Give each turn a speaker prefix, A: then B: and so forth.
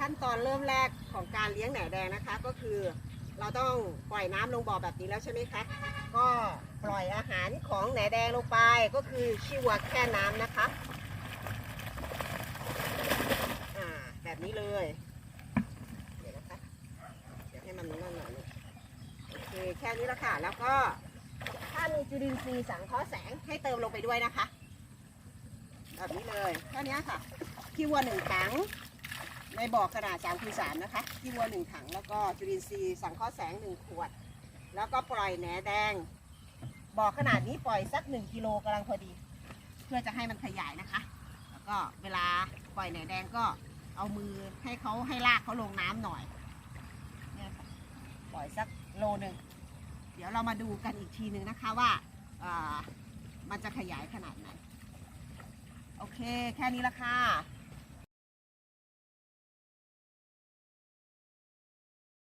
A: ขั้นตอนเริ่มแรกของการเลี้ยงแหน่แดงนะคะ ก็คือเราต้องปล่อยน้ำลงบ่อแบบนี้แล้วใช่ไหมคะก็ปล่อยอาหารของแหน่แดงลงไปก็คือชีวแค่น้ำนะคะอ่าแบบนี้เลยเดี๋ยวนะคะเดี๋ยวให้มันนั่นหน่อยโอเคแค่นี้ละค่ะแล้วก็ถ้ามีจุลินทรีย์สังเคราะห์แสงให้เติมลงไปด้วยนะคะ แบบนี้เลยแค่นี้ค่ะขี้วัวหนึ่งถัง ในบ่อขนาด3คูณ3นะคะขี้วัวหนึ่งถัง แล้วก็จุลินทรีย์สังเคราะห์แสง1ขวด แล้วก็ปล่อยแหนแดง บ่อขนาดนี้ปล่อยสัก1กิโลกำลังพอดี เพื่อจะให้มันขยายนะคะ แล้วก็เวลาปล่อยแหนแดงก็เอามือให้เขาให้ลากเขาลงน้ำหน่อยเนี่ยค่ะปล่อยสักโลหนึ่งเดี๋ยวเรามาดูกันอีกทีหนึ่งนะคะว่าอ่ามันจะขยายขนาดไหน โอเค แค่นี้ละค่ะ